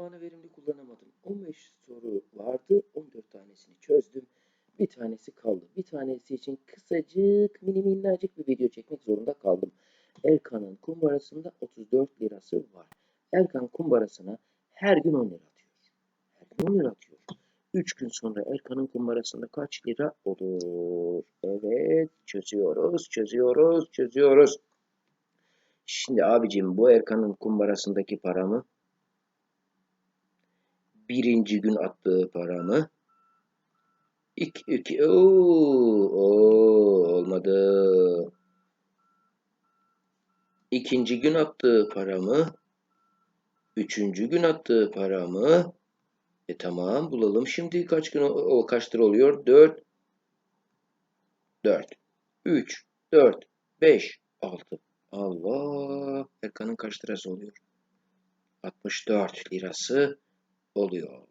zamanı verimli kullanamadım. 15 soru vardı. 14 tanesini çözdüm. Bir tanesi kaldı. Bir tanesi için kısacık mini minnacık bir video çekmek zorunda kaldım. Erkan'ın kumbarasında 34 lirası var. Erkan kumbarasına her gün 10 lira atıyor. Her gün 10 lira atıyor. 3 gün sonra Erkan'ın kumbarasında kaç lira olur? Evet çözüyoruz, çözüyoruz, çözüyoruz. Şimdi abicim bu Erkan'ın kumbarasındaki paramı birinci gün attığı paramı. İki, iki, oo, oo, olmadı. İkinci gün attığı paramı. Üçüncü gün attığı paramı. E tamam bulalım. Şimdi kaç gün o, o kaç oluyor? 4 4 3 4 5 6 Allah! Erkan'ın kaç lirası oluyor? 64 lirası oluyor.